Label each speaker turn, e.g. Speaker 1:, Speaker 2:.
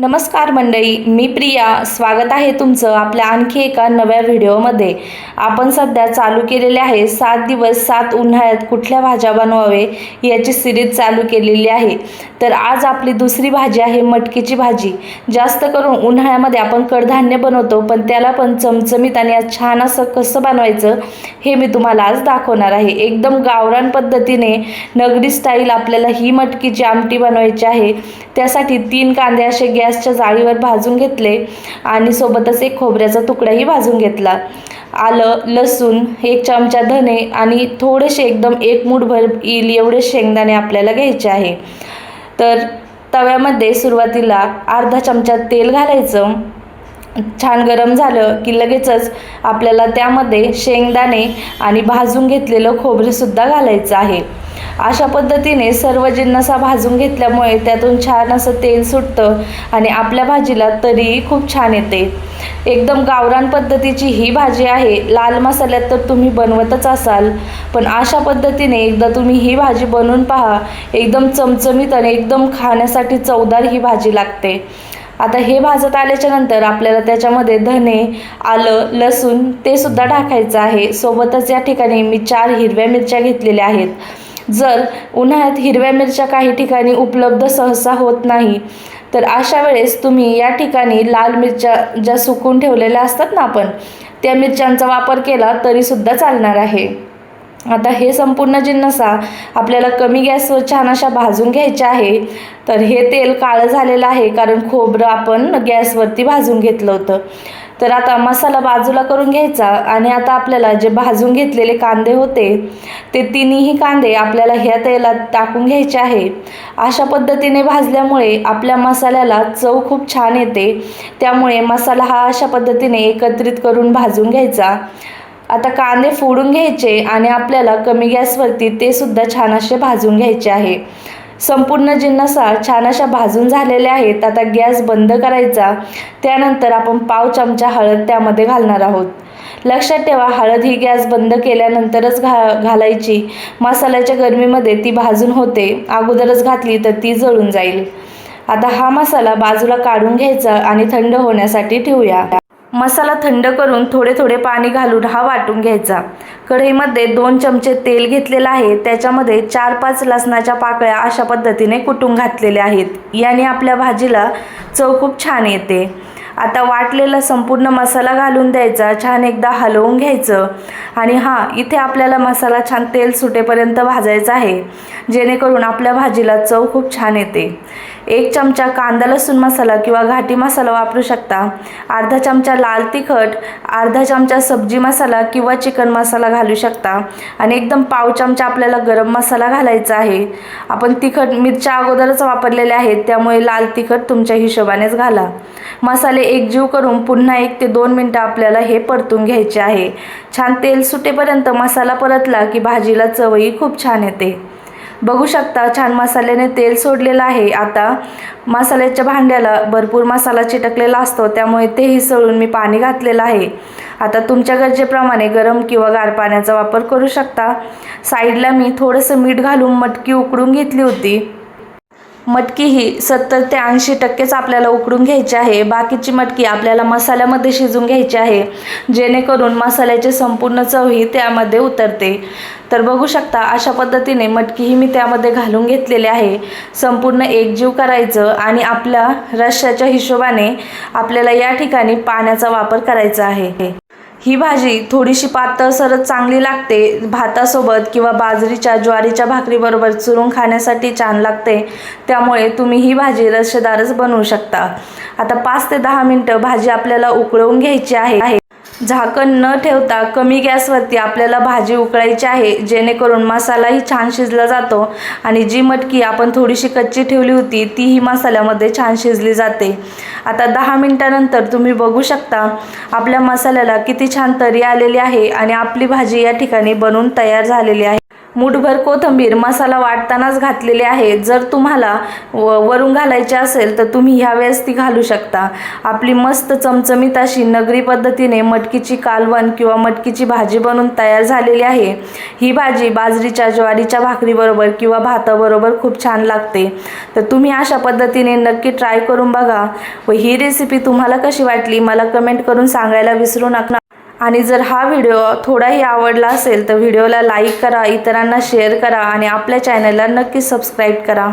Speaker 1: नमस्कार मंडळी मी प्रिया. स्वागत आहे तुमचं आपल्या आणखी एका नव्या व्हिडिओमध्ये. आपण सध्या चालू केलेले आहे सात दिवस सात उन्हाळ्यात कुठल्या भाज्या बनवावे याची सिरीज चालू केलेली आहे. तर आज आपली दुसरी भाजी आहे मटकीची भाजी. जास्त करून उन्हाळ्यामध्ये आपण कडधान्य बनवतो पण त्याला पण चमचमीत आणि छान असं कसं बनवायचं हे मी तुम्हाला आज दाखवणार आहे. एकदम गावरान पद्धतीने नगरी स्टाईल आपल्याला ही मटकीची आमटी बनवायची आहे. त्यासाठी तीन कांदे असे गॅसच्या जाळीवर भाजून घेतले आणि सोबतच एक खोबऱ्याचा तुकडाही भाजून घेतला. आलं लसूण एक चमचा धने आणि थोडेसे एकदम एक मूठभर येईल एवढे शेंगदाणे आपल्याला घ्यायचे आहे. तर तव्यामध्ये सुरुवातीला अर्धा चमचा तेल घालायचं. छान गरम झालं की लगेचच आपल्याला त्यामध्ये शेंगदाणे आणि भाजून घेतलेलं खोबरेसुद्धा घालायचं आहे. अशा पद्धतीने सर्व जिन्नसा भाजून घेतल्यामुळे त्यातून छान असं तेल सुटतं आणि आपल्या भाजीला तरीही खूप छान येते. एकदम गावरान पद्धतीची ही भाजी आहे. लाल मसाल्यात तर तुम्ही बनवतच असाल. पण अशा पद्धतीने एकदा तुम्ही ही भाजी बनवून पहा. एकदम चमचमीत आणि एकदम खाण्यासाठी चवदार ही भाजी लागते. आता हे भाजत आल्याच्यानंतर आपल्याला त्याच्यामध्ये धने आलं लसूण ते सुद्धा टाकायचं आहे. सोबतच या ठिकाणी मी चार हिरव्या मिरच्या घेतलेल्या आहेत. जर उन्हाळ्यात हिरव्या मिरच्या काही ठिकाणी उपलब्ध सहसा होत नाही तर अशा वेळेस तुम्ही या ठिकाणी लाल मिरच्या ज्या सुकून ठेवलेल्या असतात ना आपण त्या मिरच्यांचा वापर केला तरीसुद्धा चालणार आहे. आता हे संपूर्ण जिन्नसा आपल्याला कमी गॅसवर छान अशा भाजून घ्यायच्या आहे तर हे तेल काळं झालेलं आहे कारण खोबरं आपण गॅसवरती भाजून घेतलं होतं. तर आता मसाला बाजूला करून घ्यायचा आणि आता आपल्याला जे भाजून घेतलेले कांदे होते ते तिन्ही कांदे आपल्याला ह्या तेलात टाकून घ्यायचे आहे. अशा पद्धतीने भाजल्यामुळे आपल्या मसाल्याला चव खूप छान येते. त्यामुळे मसाला हा अशा पद्धतीने एकत्रित करून भाजून घ्यायचा. आता कांदे फोडून घ्यायचे आणि आपल्याला कमी गॅसवरती ते सुद्धा छान असे भाजून घ्यायचे आहे. संपूर्ण जिन्नसा छान अशा भाजून झालेल्या आहेत. आता गॅस बंद करायचा. त्यानंतर आपण पाव चमचा हळद त्यामध्ये घालणार आहोत. लक्षात ठेवा हळद ही गॅस बंद केल्यानंतरच घा घालायची. मसाल्याच्या गरमीमध्ये ती भाजून होते. अगोदरच घातली तर ती जळून जाईल. आता हा मसाला बाजूला काढून घ्यायचा आणि थंड होण्यासाठी ठेवूया. मसाला थंड करून थोडे थोडे पाणी घालून हा वाटून घ्यायचा. कढईमध्ये दोन चमचे तेल घेतलेलं आहे. त्याच्यामध्ये चार पाच लसणाच्या पाकळ्या अशा पद्धतीने कुटून घातलेल्या आहेत. याने आपल्या भाजीला चव खूप छान येते. आता वाटलेला संपूर्ण मसाला घालून द्यायचा छान एकदा हलवून घ्यायचं. आणि हां इथे आपल्याला मसाला छान तेल सुटेपर्यंत भाजायचा आहे. जेणेकरून आपल्या भाजीला चव खूप छान येते. एक चमचा कांदा लसूण मसाला किंवा घाटी मसाला वापरू शकता. अर्धा चमचा लाल तिखट अर्धा चमचा सब्जी मसाला किंवा चिकन मसाला घालू शकता. आणि एकदम पाव चमचा आपल्याला गरम मसाला घालायचा आहे. आपण तिखट मिरच्या अगोदरच वापरलेल्या आहेत त्यामुळे लाल तिखट तुमच्या हिशोबानेच घाला. मसाले एकजीव करून पुन्हा एक ते दोन मिनटं आपल्याला हे परतून घ्यायचे आहे. छान तेल सुटेपर्यंत मसाला परतला की भाजीला चवही खूप छान येते. बघू शकता छान मसाल्याने तेल सोडलेलं आहे. आता मसाल्याच्या भांड्याला भरपूर मसाला चिटकलेला असतो त्यामुळे तेही सळून मी पाणी घातलेलं आहे. आता तुमच्या गरजेप्रमाणे गरम किंवा गार पाण्याचा वापर करू शकता. साईडला मी थोडंसं मीठ घालून मटकी उकडून घेतली होती. मटकी ही सत्तर ते ऐंशी टक्केच आपल्याला उकडून घ्यायची आहे. बाकीची मटकी आपल्याला मसाल्यामध्ये शिजून घ्यायची आहे. जेणेकरून मसाल्याची संपूर्ण चव ही त्यामध्ये उतरते. तर बघू शकता अशा पद्धतीने मटकी ही मी त्यामध्ये घालून घेतलेली आहे. संपूर्ण एकजीव करायचं आणि आपल्या रश्याच्या हिशोबाने आपल्याला या ठिकाणी पाण्याचा वापर करायचा आहे. ही भाजी थोडीशी पातळसरच चांगली लागते. भातासोबत किंवा बाजरीच्या ज्वारीच्या भाकरीबरोबर चुरून खाण्यासाठी छान लागते. त्यामुळे तुम्ही ही भाजी रस्सेदारच बनवू शकता. आता पाच ते दहा मिनटं भाजी आपल्याला उकळवून घ्यायची आहे. झाकण न ठेवता कमी गॅसवरती आपल्याला भाजी उकळायची आहे जेणेकरून मसालाही छान शिजला जातो आणि जी मटकी आपण थोडीशी कच्ची ठेवली होती तीही मसाल्यामध्ये छान शिजली जाते. आता दहा मिनटानंतर तुम्ही बघू शकता आपल्या मसाल्याला किती छान तरी आलेली आहे आणि आपली भाजी या ठिकाणी बनवून तयार झालेली आहे. मुठभर कोथिंबीर मसाला वाटतानाच घातलेली आहे. जर तुम्हाला व वरून घालायची असेल तर तुम्ही ह्यावेळेस ती घालू शकता. आपली मस्त चमचमीत अशी नगरी पद्धतीने मटकीची कालवण किंवा मटकीची भाजी बनून तयार झालेली आहे. ही भाजी बाजरीच्या ज्वारीच्या भाकरीबरोबर किंवा भाताबरोबर खूप छान लागते. तर तुम्ही अशा पद्धतीने नक्की ट्राय करून बघा. व ही रेसिपी तुम्हाला कशी वाटली मला कमेंट करून सांगायला विसरू नका. आणि जर हा व्हिडिओ थोडाही आवडला असेल तर व्हिडिओला लाईक करा इतरांना शेअर करा आणि आपल्या चॅनलला नक्की सबस्क्राईब करा.